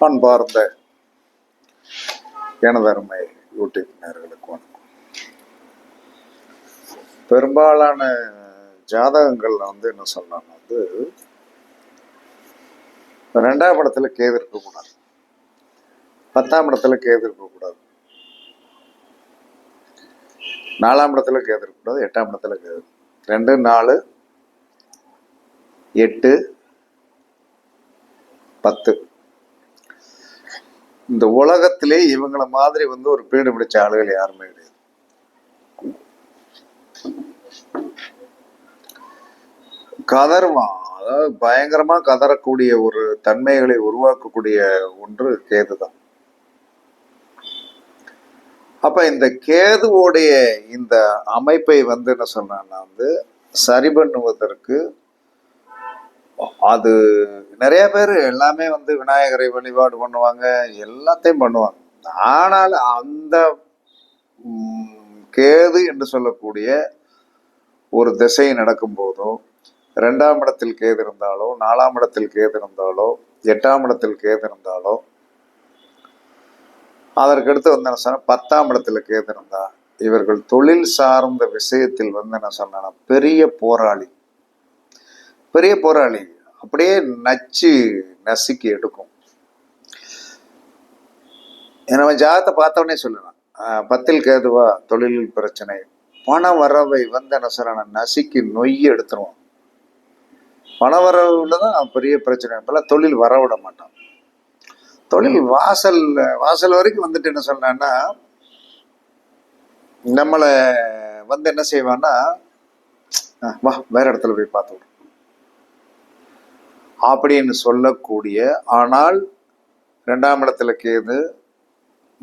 அன்பார்ந்த எனதருமை யூடியூப் நேர்களுக்கு வணக்கம். பெரும்பாலான ஜாதகங்கள்ல வந்து என்ன சொல்லலாம் வந்து ரெண்டாம் இடத்துல கேது இருக்கக்கூடாது. பத்தாம் இடத்துல கேது இருக்கக்கூடாது. நாலாம் இடத்துல கேது இருக்கக்கூடாது எட்டாம் இடத்துல கேது ரெண்டு நாலு எட்டு பத்து. இந்த உலகத்திலே இவங்கள மாதிரி வந்து ஒரு பீடு பிடிச்ச ஆளுகள் யாருமே கிடையாது. கதர்வான் அதாவது பயங்கரமா கதறக்கூடிய ஒரு தன்மைகளை உருவாக்கக்கூடிய ஒன்று கேதுதான். அப்ப இந்த கேதுவோடைய இந்த அமைப்பை வந்து என்ன சொன்னா வந்து சரி பண்ணுவதற்கு அது நிறைய பேர் எல்லாமே வந்து விநாயகரை வழிபாடு பண்ணுவாங்க எல்லாத்தையும் பண்ணுவாங்க. ஆனால் அந்த கேது என்று சொல்லக்கூடிய ஒரு திசை நடக்கும் ரெண்டாம் இடத்தில் கேது இருந்தாலோ நாலாம் இடத்தில் கேது இருந்தாலோ எட்டாம் இடத்தில் கேது இருந்தாலோ அதற்கடுத்து வந்து என்ன சொன்னா பத்தாம் இடத்துல கேது இருந்தா இவர்கள் தொழில் சார்ந்த விஷயத்தில் வந்து என்ன சொன்னா பெரிய போராளி. பெரிய போராளி. அப்படியே நச்சு நசுக்கி எடுக்கும். நம்ம ஜாதத்தை பார்த்தோன்னே சொல்லலாம். ஆஹ் பத்தில் கேதுவா தொழிலில் பிரச்சனை. பண வரவை வந்து என்ன நசுக்கி நொய்ய எடுத்துருவான். பண வரவுல தான் பெரிய பிரச்சனை. இப்பெல்லாம் தொழில் வரவிட மாட்டான். தொழில் வாசல் வாசல் வரைக்கும் வந்துட்டு என்ன சொல்றான்னா நம்மளை வந்து என்ன செய்வான்னா வா வேற இடத்துல போய் பார்த்து அப்படின்னு சொல்லக்கூடிய ஆனால் ரெண்டாம் இடத்துல கேது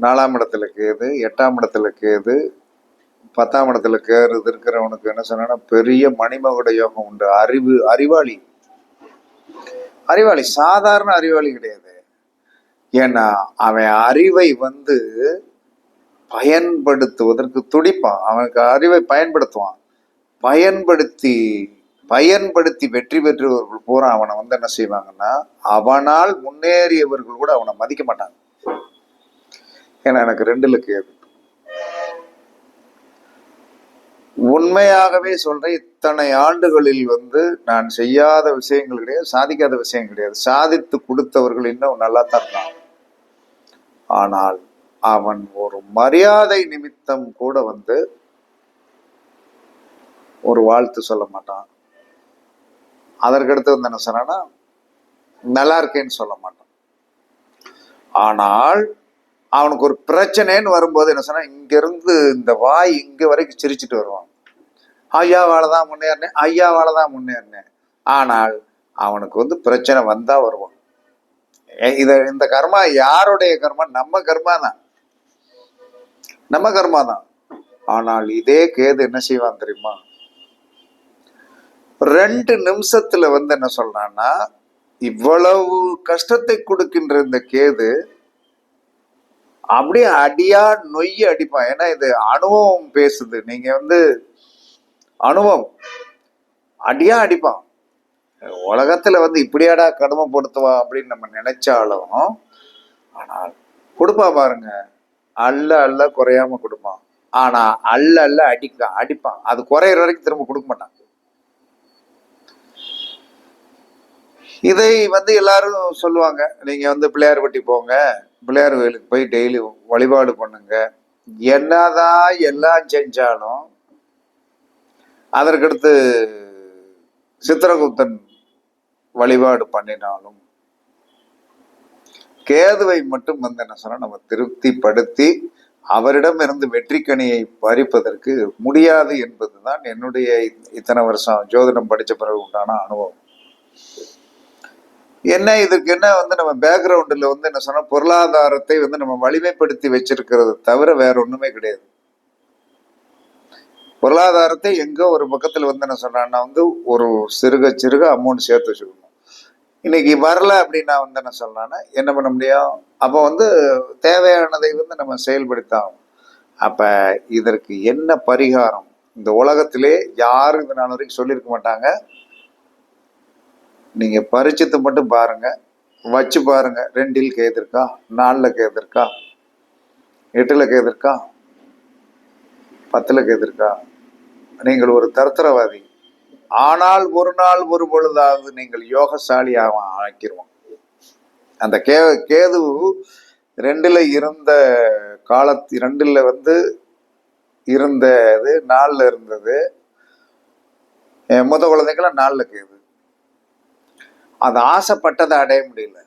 நாலாம் இடத்துல கேது எட்டாம் இடத்துல கேது பத்தாம் இடத்துல கேது இருக்கிறவனுக்கு என்ன சொன்னா பெரிய மணிமகுட யோகம் உண்டு. அறிவு அறிவாளி. அறிவாளி சாதாரண அறிவாளி கிடையாது. ஏன்னா அவன் அறிவை வந்து பயன்படுத்துவதற்கு துடிப்பான். அவனுக்கு அறிவை பயன்படுத்துவான். பயன்படுத்தி பயன்படுத்தி வெற்றி பெற்றவர்கள் பூரா அவனை வந்து என்ன செய்வாங்கன்னா அவனால் முன்னேறியவர்கள் கூட அவனை மதிக்க மாட்டாங்க. ஏன்னா எனக்கு ரெண்டுல கேது உண்மையாகவே சொல்றேன் இத்தனை ஆண்டுகளில் வந்து நான் செய்யாத விஷயங்கள் கிடையாது சாதிக்காத விஷயம் கிடையாது. சாதித்து கொடுத்தவர்கள் இன்னும் நல்லா தான் ஆனால் அவன் ஒரு மரியாதை நிமித்தம் கூட வந்து ஒரு வாழ்த்து சொல்ல மாட்டான். அதற்கடுத்து வந்து என்ன சொன்னான்னா நல்லா இருக்கேன்னு சொல்ல மாட்டான். ஆனால் அவனுக்கு ஒரு பிரச்சனைன்னு வரும்போது என்ன சொன்னா இங்கிருந்து இந்த வாய் இங்க வரைக்கும் சிரிச்சிட்டு வருவான். ஐயாவால தான் முன்னேறினேன் ஐயாவால தான் முன்னேறினேன். ஆனால் அவனுக்கு வந்து பிரச்சனை வந்தா வருவான். இத இந்த கர்மா யாருடைய கர்மா? நம்ம கர்மா தான். நம்ம கர்மா தான். ஆனால் இதே கேது என்ன செய்வான் தெரியுமா? ரெண்டு நிமிஷத்துல வந்து என்ன சொல்றான்னா இவ்வளவு கஷ்டத்தை கொடுக்கின்ற இந்த கேது அப்படியே அடியா நொய்ய அடிப்பான். ஏன்னா இது அனுபவம் பேசுது. நீங்க வந்து அனுபவம். அடியா அடிப்பான். உலகத்துல வந்து இப்படியாடா கடுமைப்படுத்துவான் அப்படின்னு நம்ம நினைச்சாலும் ஆனால் கொடுப்பான் பாருங்க. அல்ல அல்ல குறையாம கொடுப்பான். ஆனா அல்ல அல்ல அடிக்க அடிப்பான். அது குறையிற வரைக்கும் திரும்ப கொடுக்க மாட்டான். இதை வந்து எல்லாரும் சொல்லுவாங்க. நீங்க வந்து பிள்ளையார் பட்டி போங்க. பிள்ளையார் கோயிலுக்கு போய் டெய்லி வழிபாடு பண்ணுங்க. என்னதான் எல்லாம் செஞ்சாலும் அதற்கடுத்து சித்திரகுப்தன் வழிபாடு பண்ணினாலும் கேதுவை மட்டும் வந்து என்ன சொன்னா நம்ம திருப்திப்படுத்தி அவரிடம் இருந்து வெற்றிக்கனியை பறிப்பதற்கு முடியாது என்பதுதான் என்னுடைய இத்தனை வருஷம் ஜோதிடம் படித்த பிறகு உண்டான அனுபவம். என்ன இதுக்கு என்ன வந்து நம்ம பேக்ரவுண்டில் வந்து என்ன சொன்னால் பொருளாதாரத்தை வந்து நம்ம வலிமைப்படுத்தி வச்சிருக்கிறது தவிர வேற ஒன்றுமே கிடையாது. பொருளாதாரத்தை எங்கே ஒரு பக்கத்தில் வந்து என்ன சொன்னான்னா வந்து ஒரு சிறுக சிறுக அமௌண்ட் சேர்த்து வச்சுக்கணும். இன்னைக்கு வரல அப்படின்னா வந்து என்ன சொல்றான்னா என்ன பண்ண முடியும்? அப்போ வந்து தேவையானதை வந்து நம்ம செயல்படுத்தாகும் அப்போ இதற்கு என்ன பரிகாரம்? இந்த உலகத்திலே யாரும் இது நாள் வரைக்கும் சொல்லியிருக்க மாட்டாங்க. நீங்க பரிச்சத்தை மட்டும் பாருங்க. வச்சு பாருங்க. ரெண்டில் கேது இருக்கா? நாலில் கேது இருக்கா? எட்டில் கேதிருக்கா பத்தில் நீங்கள் ஒரு தர்த்தரவாதி. ஆனால் ஒரு நாள் ஒரு பொழுதாவது நீங்கள் யோகசாலியாக ஆக்கிடுவோம் அந்த கே கேது ரெண்டுல இருந்த காலத்து ரெண்டுல வந்து இருந்தது நாலில் இருந்தது. என் முத குழந்தைக்கெல்லாம் நாலில் கேது. அது ஆசைப்பட்டதை அடைய முடியல.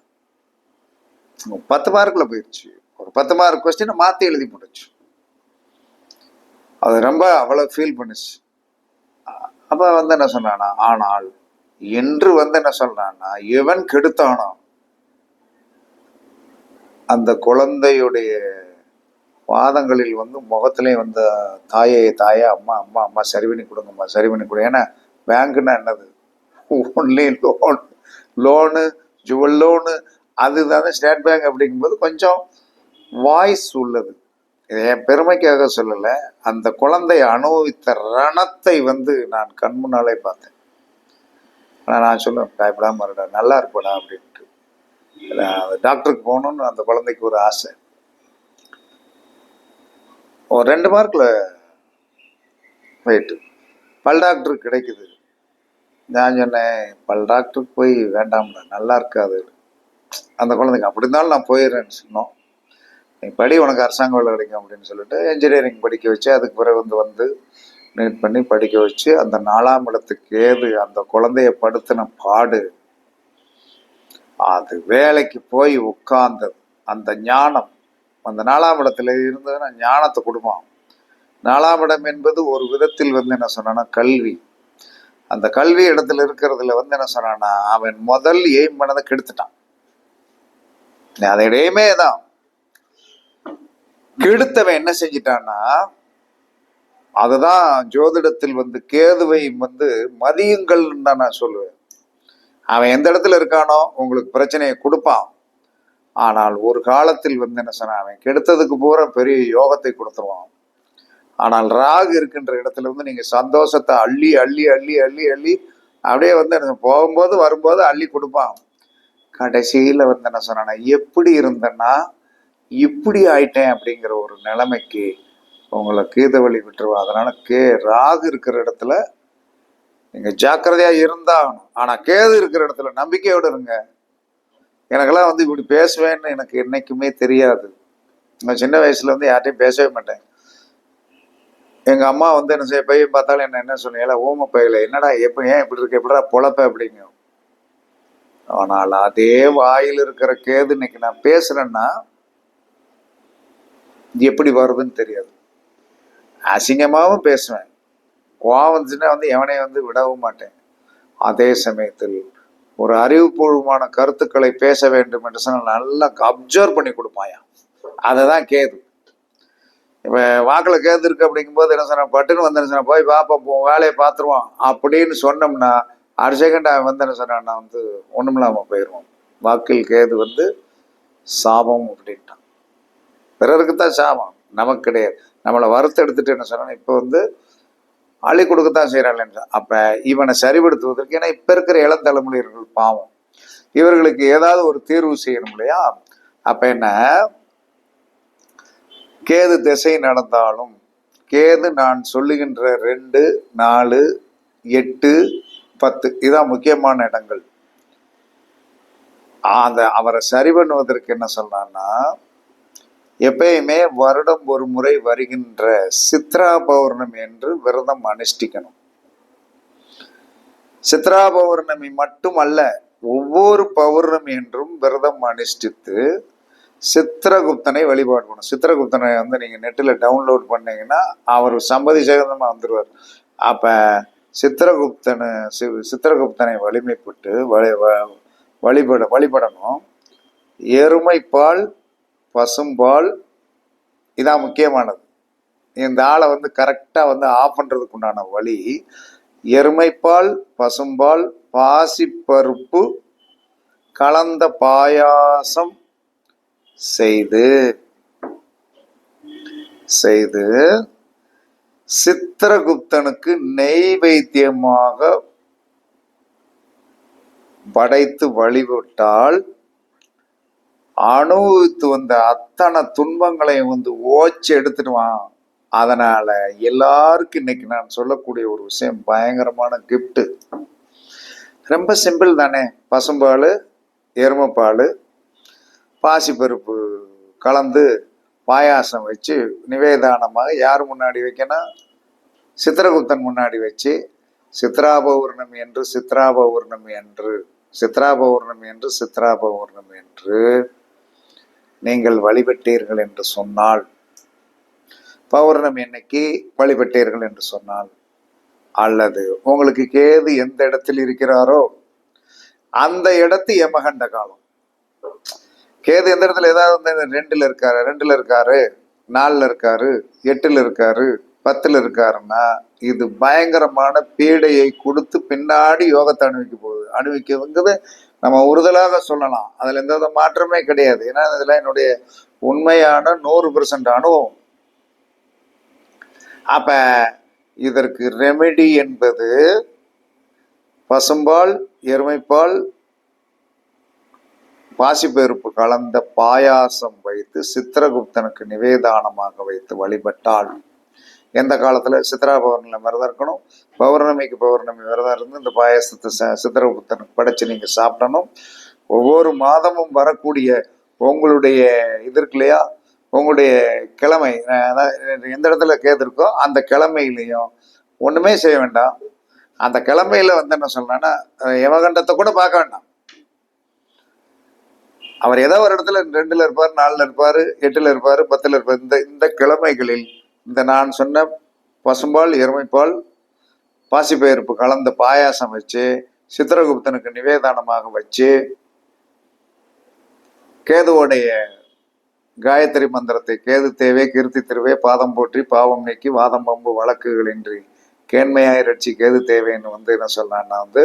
பத்து மார்க்கில் போயிடுச்சு. ஒரு பத்து மார்க் கொஸ்டினை மாற்றி எழுதி முடிச்சு அது ரொம்ப அவ்வளோ ஃபீல் பண்ணுச்சு. அப்போ வந்து என்ன சொன்னானா ஆனால் என்று வந்து என்ன சொல்றான்னா எவன் கெடுத்தானோ அந்த குழந்தையுடைய வாதங்களில் வந்து முகத்திலே வந்து தாயே தாயா அம்மா அம்மா அம்மா சரி பண்ணி கொடுங்கம்மா சரி பண்ணி கொடுங்க ஏன்னா பேங்க்னா என்னது? Only loan loan jewel loan அதுதான் ஸ்டேட் பேங்க் அப்படிங்கும்போது கொஞ்சம் வாய்ஸ் உள்ளது. இதை என் பெருமைக்காக சொல்லலை அந்த குழந்தை அனுபவித்த ரணத்தை வந்து நான் கண் முன்னாலே பார்த்தேன். ஆனால் நான் சொல்லுவேன் பயப்படாம இருடா நல்லா இருப்படா அப்படின்ட்டு. நான் டாக்டருக்கு போகணும்னு அந்த குழந்தைக்கு ஒரு ஆசை. ஒரு ரெண்டு மார்க்கில் ரைட்டு பல் டாக்டர் கிடைக்குது. நான் சொன்னேன் பல் டாக்டருக்கு போய் வேண்டாம்ல நல்லா இருக்காது. அந்த குழந்தைங்க அப்படி இருந்தாலும் நான் போயிடுறேன்னு சொன்னோம். நீ படி உனக்கு அரசாங்க வேலை கிடைக்கும் அப்படின்னு சொல்லிட்டு இன்ஜினியரிங் படிக்க வச்சு அதுக்கு பிறகு வந்து வந்து நீட் பண்ணி படிக்க வச்சு அந்த நாலாம் இடத்துக்கு ஏது அந்த குழந்தைய படுத்தின பாடு அது வேலைக்கு போய் உட்கார்ந்தது. அந்த ஞானம் அந்த நாலாம் இடத்துல இருந்ததுன்னா ஞானத்தை கொடுப்பான். நாலாம் இடம் என்பது ஒரு விதத்தில் வந்து என்ன சொன்னேன்னா கல்வி. அந்த கல்வி இடத்துல இருக்கிறதுல வந்து என்ன சொன்னான்னா அவன் முதல் எய்ம் பண்ணதை கெடுத்துட்டான். அதை தான். கெடுத்தவன் என்ன செஞ்சிட்டான்னா அதுதான் ஜோதிடத்தில் வந்து கேதுவை வந்து மதியுங்கள்னு தான் நான் சொல்லுவேன். அவன் எந்த இடத்துல இருக்கானோ உங்களுக்கு பிரச்சனையை கொடுப்பான். ஆனால் ஒரு காலத்தில் வந்து என்ன சொன்னான் அவன் கெடுத்ததுக்கு பூரா பெரிய யோகத்தை கொடுத்துருவான். ஆனால் ராகு இருக்கின்ற இடத்துல வந்து நீங்க சந்தோஷத்தை அள்ளி அள்ளி அள்ளி அள்ளி அள்ளி அப்படியே வந்து எனக்கு போகும்போது வரும்போது அள்ளி கொடுப்பான். கடைசியில் வந்து என்ன சொன்னா எப்படி இருந்தேன்னா இப்படி ஆயிட்டேன் அப்படிங்கிற ஒரு நிலைமைக்கு உங்களை கீத வழி விட்டுருவா அதனால கே ராகு இருக்கிற இடத்துல நீங்க ஜாக்கிரதையா இருந்தாகணும். ஆனா கேது இருக்கிற இடத்துல நம்பிக்கையோடு இருங்க. எனக்கெல்லாம் வந்து இப்படி பேசுவேன்னு எனக்கு என்னைக்குமே தெரியாது. நான் சின்ன வயசுல வந்து யார்ட்டையும் பேசவே மாட்டேன். எங்கள் அம்மா வந்து என்ன செய்ய பையன் பார்த்தாலும் என்ன என்ன சொன்னீங்களா ஊம பையில என்னடா எப்போ ஏன் இப்படி இருக்க எப்படிடா பொழப்ப? அப்படிங்க. ஆனால் அதே வாயில் இருக்கிற கேது இன்னைக்கு நான் பேசுறேன்னா எப்படி வருதுன்னு தெரியாது. அசிங்கமாகவும் பேசுவேன். கோவம் வந்துச்சுன்னா வந்து எவனையும் வந்து விடவும் மாட்டேன். அதே சமயத்தில் ஒரு அறிவுபூர்வமான கருத்துக்களை பேச வேண்டும் என்று சொன்னால் நல்லா அப்சர்வ் பண்ணி கொடுப்பாயா? அதை தான் கேது. இப்போ வாக்கில் கேந்திருக்கு அப்படிங்கும்போது என்ன சொன்ன பட்டுன்னு வந்து என்ன சொன்ன போய் பார்ப்போம் வேலையை பார்த்துருவான். அப்படின்னு சொன்னோம்னா அடுத்த செகண்ட் அவன் வந்து என்ன சொன்னான்னா வந்து ஒன்றுமில்லாமல் போயிடுவான் வாக்கில் கேது வந்து சாபம் அப்படின்ட்டான். பிறருக்கு தான் சாபம் நமக்கு கிடையாது. நம்மளை வறுத்தெடுத்துட்டு என்ன சொன்னா இப்போ வந்து அள்ளி கொடுக்கத்தான் செய்கிறாள் அப்போ இவனை சரிபடுத்துவதற்கு ஏன்னா இப்போ இருக்கிற இளம் தலைமுறையர்கள் பாவம். இவர்களுக்கு ஏதாவது ஒரு தீர்வு செய்யணும் இல்லையா? அப்போ என்ன? கேது திசை நடந்தாலும் கேது நான் சொல்லுகின்ற ரெண்டு நாலு எட்டு பத்து இதான் முக்கியமான இடங்கள். அந்த அவரை சரி பண்ணுவதற்கு என்ன சொன்னான்னா எப்பயுமே வருடம் ஒரு முறை வருகின்ற சித்ரா பௌர்ணமி என்று விரதம் அனுஷ்டிக்கணும். சித்ரா பௌர்ணமி மட்டும் அல்ல ஒவ்வொரு பௌர்ணமி என்றும் விரதம் அனுஷ்டித்து சித்திரகுப்தனை வழிபாடு பண்ணும் சித்திரகுப்தனை வந்து நீங்கள் நெட்டில் டவுன்லோட் பண்ணீங்கன்னா அவர் சம்பதி சேகந்தமாக வந்துடுவார் அப்போ சித்திரகுப்தனை சி- சித்திரகுப்தனை வலிமைப்பட்டு வழி வ- வழிபட வழிபடணும். எருமைப்பால் பசும்பால் இதான் முக்கியமானது. இந்த ஆளை வந்து கரெக்டாக வந்து ஆஃப் பண்ணுறதுக்கு உண்டான வழி எருமைப்பால் பசும்பால் பாசிப்பருப்பு கலந்த பாயாசம் செய்து செய்து சித்திரகுப்தனுக்கு நெய்வேத்தியமாக படைத்து வழிபட்டால் அனுபவித்து வந்த அத்தனை துன்பங்களையும் வந்து ஓச்சு எடுத்துடுவான் அதனால எல்லாருக்கும் இன்னைக்கு நான் சொல்லக்கூடிய ஒரு விஷயம் பயங்கரமான கிஃப்ட் ரொம்ப சிம்பிள் தானே. பசும்பால் எருமைப்பால் பாசிப்பருப்பு கலந்து பாயாசம் வச்சு நிவேதானமாக யார் முன்னாடி வைக்கணும்? சித்திரகுப்தன் முன்னாடி வச்சு சித்ரா பௌர்ணமி என்று சித்ரா பௌர்ணமி என்று சித்ரா பௌர்ணமி என்று சித்ரா பௌர்ணமி என்று நீங்கள் வழிபட்டீர்கள் என்று சொன்னால் பௌர்ணமி என்னைக்கு வழிபட்டீர்கள் என்று சொன்னால் அல்லது உங்களுக்கு கேது எந்த இடத்தில் இருக்கிறாரோ அந்த இடத்து யமகண்ட காலம். கேது எந்த இடத்துல ஏதாவது வந்து ரெண்டில் இருக்காரு ரெண்டில் இருக்காரு நாலில் இருக்காரு எட்டில் இருக்காரு பத்தில் இருக்காருன்னா இது பயங்கரமான பீடையை கொடுத்து பின்னாடி யோகத்தை அனுபவிக்க போகுது. அனுபவிக்கிறது நம்ம உறுதலாக சொல்லலாம். அதில் எந்த வித மாற்றமே கிடையாது. ஏன்னா இதில் என்னுடைய உண்மையான நூறு பெர்சன்ட் அனுபவம். அப்ப இதற்கு ரெமெடி என்பது பசும்பால் எருமைப்பால் பாசிப்பருப்பு கலந்த பாயாசம் வைத்து சித்திரகுப்தனுக்கு நிவேதானமாக வைத்து வழிபட்டால் எந்த காலத்துல? சித்ரா பௌர்ணமி விரதம் இருக்கணும். பௌர்ணமிக்கு பௌர்ணமி விரதம் இருந்து இந்த பாயாசத்தை ச- சித்திரகுப்தனுக்கு படைச்சு நீங்க சாப்பிடணும். ஒவ்வொரு மாதமும் வரக்கூடிய உங்களுடைய இது இருக்கு இல்லையா? உங்களுடைய கிழமை எந்த இடத்துல கேட்டிருக்கோ அந்த கிழமையிலையும் ஒண்ணுமே செய்ய வேண்டாம். அந்த கிழமையில வந்து என்ன சொல்லணும்னா யமகண்டத்தை கூட பார்க்க வேண்டாம். அவர் ஏதோ ஒரு இடத்துல ரெண்டுல இருப்பார் நாலுல இருப்பார் எட்டுல இருப்பார் பத்துல இருப்பார். இந்த இந்த கிழமைகளில் இந்த நான் சொன்ன பசும்பால் எருமைப்பால் பாசிப்பயிர்ப்பு கலந்த பாயாசம் வச்சு சித்திரகுப்தனுக்கு நிவேதானமாக வச்சு கேதுவோடைய காயத்ரி மந்திரத்தை கேது தேவே கீர்த்தி திருவே பாதம் போற்றி பாவம் நீக்கி வாதம் பம்பு வழக்குகளின்றி கேண்மையாய் ரட்சி கேது தேவைன்னு வந்து என்ன சொல்லலாம்னா வந்து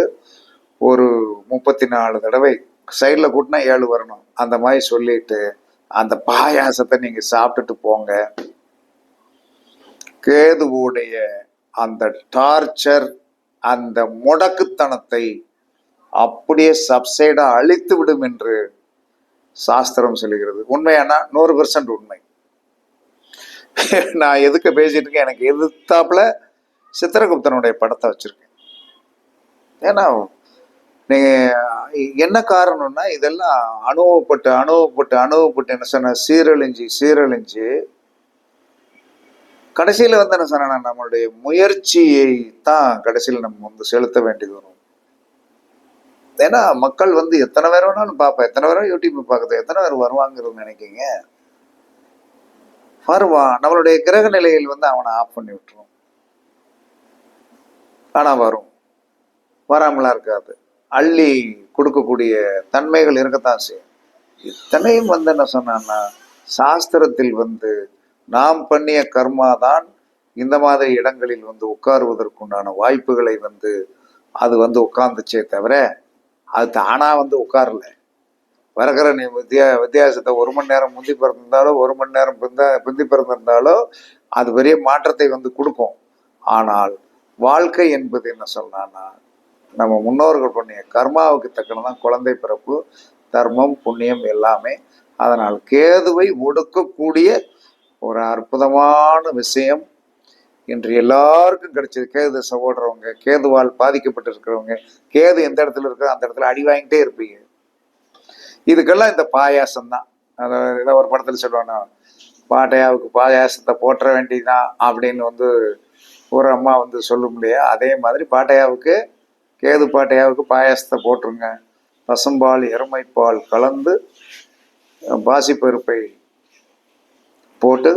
ஒரு முப்பத்தி நாலு தடவை சைடில் கூட்டினா ஏழு வரணும். அந்த மாதிரி சொல்லிட்டு அந்த பாயாசத்தை நீங்க சாப்பிட்டுட்டு போங்க. கேதுவுடைய அந்த டார்ச்சர் அந்த முடக்குத்தனத்தை அப்படியே சப்சைடா அழித்து விடும் என்று சாஸ்திரம் சொல்லுகிறது. உண்மையானா? நூறு பெர்சன்ட் உண்மை. நான் எதுக்கு பேசிட்டு இருக்கேன்? எனக்கு எதிர்த்தாப்புல சித்திரகுப்தனுடைய படத்தை வச்சிருக்கேன். ஏன்னா என்ன காரணம்னா இதெல்லாம் அனுபவப்பட்டு அனுபவப்பட்டு அனுபவப்பட்டு என்ன சொன்ன சீரழிஞ்சு சீரழிஞ்சு கடைசியில் வந்து என்ன சொன்னா நம்மளுடைய முயற்சியை தான் கடைசியில் நம்ம வந்து செலுத்த வேண்டியது வரும். ஏன்னா மக்கள் வந்து எத்தனை பேர் வேணாலும் பார்ப்பேன். எத்தனை பேரும் யூடியூப் பார்க்குறது எத்தனை பேர் வருவாங்கிறது நினைக்கிங்க? வருவான் நம்மளுடைய கிரக நிலையில் வந்து அவனை ஆஃப் பண்ணி விட்டுரும். ஆனால் வரும். வராமலாம் இருக்காது. அள்ளி கொடுக்கக்கூடிய தன்மைகள் இருக்கத்தான் செய்யும். இத்தனையும் வந்து என்ன சொன்னான்னா சாஸ்திரத்தில் வந்து நாம் பண்ணிய கர்மா தான் இந்த மாதிரி இடங்களில் வந்து உட்காருவதற்குண்டான வாய்ப்புகளை வந்து அது வந்து உட்கார்ந்துச்சே தவிர அது தானா வந்து உட்காரல. பிறக்கிற நீ வித்தியா வித்தியாசத்தை ஒரு மணி நேரம் முந்தி பிறந்திருந்தாலோ ஒரு மணி நேரம் பிந்த பிந்தி பிறந்திருந்தாலோ அது பெரிய மாற்றத்தை வந்து கொடுக்கும். ஆனால் வாழ்க்கை என்பது என்ன சொல்லான்னா நம்ம முன்னோர்கள் பண்ணிய கர்மாவுக்கு தக்கனதான் குழந்தை பிறப்பு தர்மம் புண்ணியம் எல்லாமே அதனால் கேதுவை ஒடுக்கக்கூடிய ஒரு அற்புதமான விஷயம். இன்று எல்லாருக்கும் கிடைச்சது. கேது சகோடுறவங்க ஓடுறவங்க கேதுவால் பாதிக்கப்பட்டு இருக்கிறவங்க கேது எந்த இடத்துல இருக்கோ அந்த இடத்துல அடி வாங்கிட்டே இருப்பீங்க. இதுக்கெல்லாம் இந்த பாயாசம் தான் அதாவது ஏதோ ஒரு படத்தில் சொல்லுவாங்க பாட்டையாவுக்கு பாயாசத்தை போற்ற வேண்டியதுதான் அப்படின்னு வந்து ஒரு அம்மா வந்து சொல்லும் இல்லையா அதே மாதிரி பாட்டையாவுக்கு கேது பாட்டையாவுக்கு பாயாசத்தை போட்டுருங்க. பசும்பால் எருமைப்பால் கலந்து பாசிப்பருப்பை போட்டு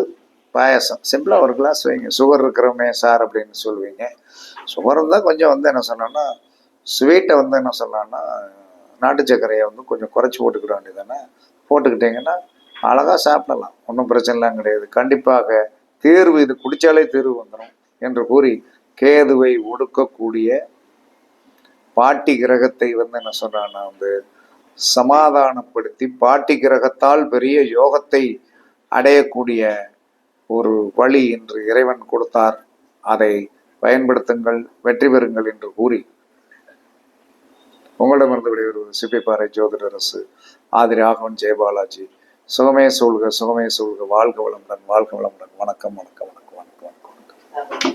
பாயாசம். சிம்பிளாக ஒரு கிளாஸ் வைங்க. சுகர் இருக்கிறவங்க சார் அப்படின்னு சொல்லுவீங்க. சுகர் இருந்தால் கொஞ்சம் வந்து என்ன சொன்னோன்னா ஸ்வீட்டை வந்து என்ன சொல்லலாம்னா நாட்டு சர்க்கரையை வந்து கொஞ்சம் குறைச்சி போட்டுக்கிட வேண்டியதானே போட்டுக்கிட்டிங்கன்னா அழகாக சாப்பிடலாம். ஒன்றும் பிரச்சனைலாம் கிடையாது. கண்டிப்பாக தீர்வு இது குடித்தாலே தீர்வு வந்துடும் என்று கூறி கேதுவை ஒடுக்கக்கூடிய பாட்டி கிரகத்தை வந்து என்ன சொல்றான்னா வந்து சமாதானப்படுத்தி பாட்டி கிரகத்தால் பெரிய யோகத்தை அடையக்கூடிய ஒரு வழி என்று இறைவன் கொடுத்தார். அதை பயன்படுத்துங்கள் வெற்றி பெறுங்கள் என்று கூறி உங்களிடமிருந்து விடைபெறுவது சிப்பிப்பாறை ஜோதிடரசு ஆதிரி ராகவன் ஜெயபாலாஜி சுகமே சூழ்க சுகமே சூழ்க வாழ்க வளமுடன் வாழ்க வளமுடன். வணக்கம் வணக்கம்.